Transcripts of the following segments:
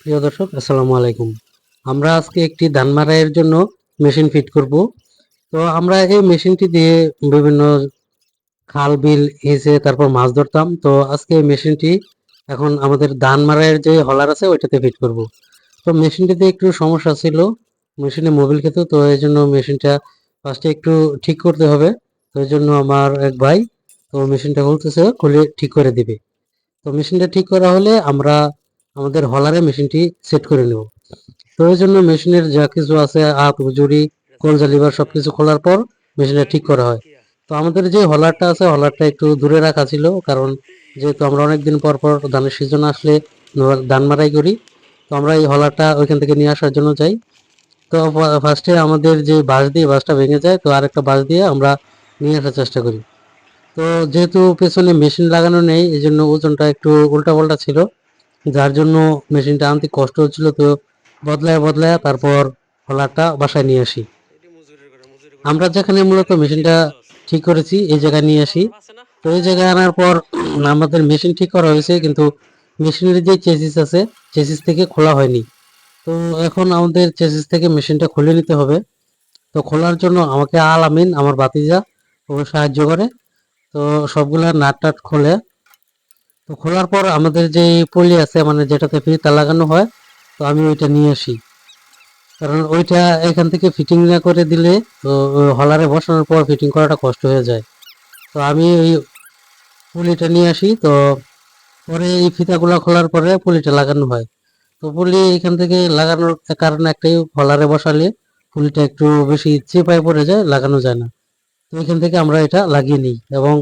প্রিয় দর্শক, আসসালামু আলাইকুম। আমরা আজকে একটি ধান মারাইয়ের জন্য মেশিন ফিট করব। তো আমরা এই মেশিনটি দিয়ে বিভিন্ন খাল, বিল এসে তারপর মাছ ধরতাম। তো আজকে এই মেশিনটি এখন আমাদের ধান মারাইয়ের যে হলার আছে, ওইটাতে ফিট করব। তো মেশিনটিতে একটু সমস্যা ছিল, মেশিনে মোবিল খেত, তো এই জন্য মেশিনটা ফার্স্টে একটু ঠিক করতে হবে। তো এই জন্য আমার এক ভাই, তো মেশিনটা খুলতেছে, খুলে ঠিক করে দিবে। তো মেশিনটা ঠিক করা হলে আমরা আমাদের হলারে মেশিনটি সেট করে নেব। তো এই জন্য মেশিনের যা কিছু আছে হাত জুড়ি কলজা লিভার সবকিছু খোলার পর মেশিনটা ঠিক করা হয়। তো আমাদের যে হলারটা আছে, হলারটা একটু দূরে রাখা ছিল, কারণ যেহেতু আমরা অনেকদিন পর পর ধানের সিজন আসলে ধান মারাই করি, তো আমরা এই হলারটা ওইখান থেকে নিয়ে আসার জন্য যাই তো ফার্স্টে আমাদের যে বাঁশ দিয়ে বাঁশটা ভেঙে যায়, তো আরেকটা বাঁশ দিয়ে আমরা নিয়ে আসার চেষ্টা করি। তো যেহেতু পেছনে মেশিন লাগানো নেই, এই জন্য ওজনটা একটু উল্টা পাল্টা ছিল। যার জন্য মেশিনটা আনতে কষ্ট হচ্ছিল, তো বদলায় বদলায় তারপর হলারটা বাসায় নিয়ে আসি। আমরা যেখানে মূলত মেশিনটা ঠিক করেছি, এই জায়গায় নিয়ে আসি। তো এই জায়গায় আনার পর আমাদের মেশিন ঠিক করা হয়েছে, কিন্তু মেশিনের যে চেসিস আছে, চেসিস থেকে খোলা হয়নি। তো এখন আমাদের চেসিস থেকে মেশিনটা খুলে নিতে হবে। তো খোলার জন্য আমাকে আল আমিন, আমার বাতিজা ও সাহায্য করে। তো সবগুলা নাট টাট খোলে তো খোলার পর আমাদের যে পলি আছে মানে যেটাতে ফিতা লাগানো হয়, তো আমি ওইটা নিয়ে আসি। কারণ ওইটা এখান থেকে ফিটিং না করে দিলে, তো হলারে বসানোর পর ফিটিং করাটা কষ্ট হয়ে যায়। তো আমি ওই পুলিটা নিয়ে আসি, তো পরে এই ফিতাগুলো খোলার পরে পুলিটা লাগানো হয়। তো পুলি এখান থেকে লাগানোর কারণে একটাই, হলারে বসালে পুলিটা একটু বেশি চেপায় পড়ে যায়, লাগানো যায় না। তো এখান থেকে আমরা এটা লাগিয়ে নিই এবং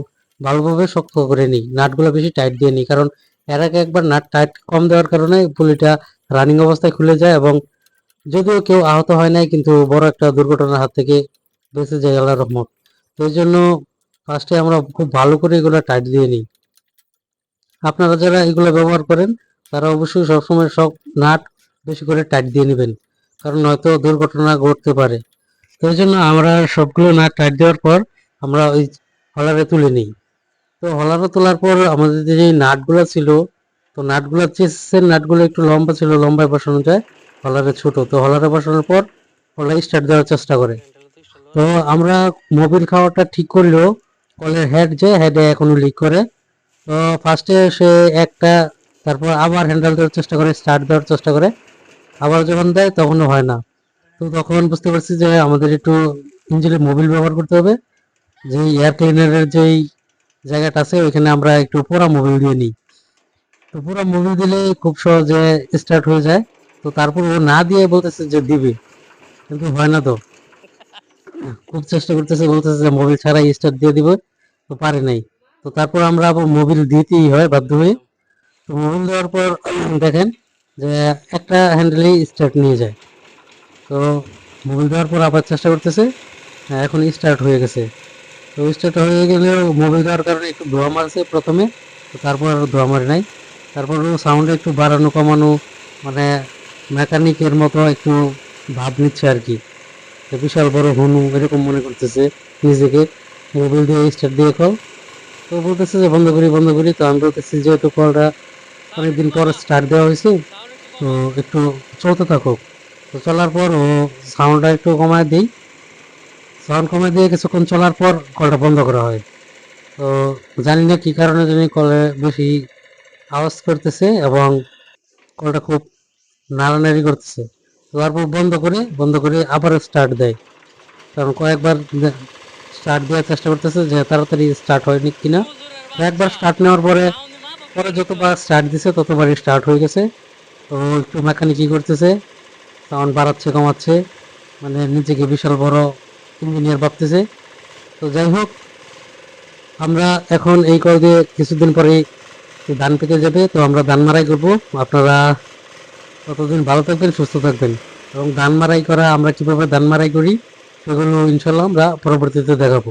ভালোভাবে শক্ত করে নিই। নাটগুলো বেশি টাইট দিয়ে নিই, কারণ এর আগে একবার নাট টাইট কম দেওয়ার কারণে পুলিটা রানিং অবস্থায় খুলে যায় এবং যদিও কেউ আহত হয় নাই, কিন্তু বড় একটা দুর্ঘটনার হাত থেকে বেঁচে যায় আল্লাহ রহমত। তো এই জন্য ফার্স্টে আমরা খুব ভালো করে এগুলো টাইট দিয়ে নিই। আপনারা যারা এগুলো ব্যবহার করেন, তারা অবশ্যই সবসময় সব নাট বেশি করে টাইট দিয়ে নেবেন, কারণ হয়তো দুর্ঘটনা ঘটতে পারে। তো এই জন্য আমরা সবগুলো নাট টাইট দেওয়ার পর আমরা ওই হলারে তুলে নিই। তো হলারে তোলার পর আমাদের যে নাটগুলো ছিল, তো নাটগুলো চেসের নাটগুলো একটু লম্বা ছিল, লম্বায় বসানো যায়, হলারে ছোট। তো হলারে বসানোর পর হলা স্টার্ট দেওয়ার চেষ্টা করে। তো আমরা মোবিল খাওয়াটা ঠিক করলেও কলের হেড যে হেডে এখনও লিক করে। তো ফার্স্টে সে একটা, তারপর আবার হ্যান্ডেল দেওয়ার চেষ্টা করে স্টার্ট দেওয়ার চেষ্টা করে। আবার যখন দেয় তখনও হয় না। তো তখন বুঝতে পারছি যে আমাদের একটু ইঞ্জিনে মোবিল ব্যবহার করতে হবে। যে এয়ার ক্লিনারের যেই জায়গাটা আছে, ওইখানে আমরা একটু পুরা মোবিল দিয়ে নিই। তো পুরা মুভি দিলে খুব সহজে স্টার্ট হয়ে যায়। তো তারপর ও না দিয়ে বলতেছে যে দিবে, কিন্তু হয় না তো। খুব চেষ্টা করতেছে, বলতেছে যে মোবিল ছাড়াই স্টার্ট দিয়ে দিবে, তো পারে নাই। তো তারপর আমরা আবার মোবিল দিতেই হয়, বাধ্য হয়ে। তো মোবিল দেওয়ার পর দেখেন যে একটা হ্যান্ডেলেই স্টার্ট নিয়ে যায়। তো মোবিল দেওয়ার পর আবার চেষ্টা করতেছে, এখন স্টার্ট হয়ে গেছে। তো স্টার্ট হয়ে গেলেও মোবিল দেওয়ার কারণে একটু ধোয়া মারছে প্রথমে, তারপর আর ধোয়া মারে নাই। তারপর সাউন্ড একটু বাড়ানো, কমানো মানে মেকানিকের মতো একটু ভাব নিচ্ছে আর কি। বিশাল বড় হনু এরকম মনে করতেছে নিজেকে। মোবাইল দিয়ে স্টার্ট দিয়ে কল। তো বলতেছে যে, বন্ধ করি বন্ধ করি। তো আমি বলতেছি, যেহেতু কলটা অনেকদিন পর স্টার্ট দেওয়া হয়েছে, তো একটু চলতে থাকুক। তো চলার পর ও সাউন্ডটা একটু কমায় দিই। সাউন্ড কমে দিয়ে কিছুক্ষণ চলার পর কলটা বন্ধ করা হয়। তো জানি না কি কারণে জানি কলে বেশি আওয়াজ করতেছে এবং কলটা খুব নাড়ানাড়ি করতেছে। তারপর বন্ধ করে বন্ধ করে আবার স্টার্ট দেয়। কারণ কয়েকবার স্টার্ট দেওয়ার চেষ্টা করতেছে যে তাড়াতাড়ি স্টার্ট হয়নি কিনা। একবার স্টার্ট নেওয়ার পরে পরে যতবার স্টার্ট দিছে ততবারই স্টার্ট হয়ে গেছে। তো একটু মেকানিকি করতেছে সাউন্ড বাড়াচ্ছে, কমাচ্ছে। মানে নিজেকে বিশাল বড় ইঞ্জিনিয়ার ভাবতেছে। তো যাই হোক, আমরা এখন এই কল দিয়ে কিছুদিন পরে ধান পেকে যাবে। তো আমরা ধান মারাই করব। আপনারা ততদিন ভালো থাকবেন, সুস্থ থাকবেন। এবং ধান মারাই করা আমরা কীভাবে ধান মারাই করি, সেগুলো ইনশাল্লাহ আমরা পরবর্তীতে দেখাবো।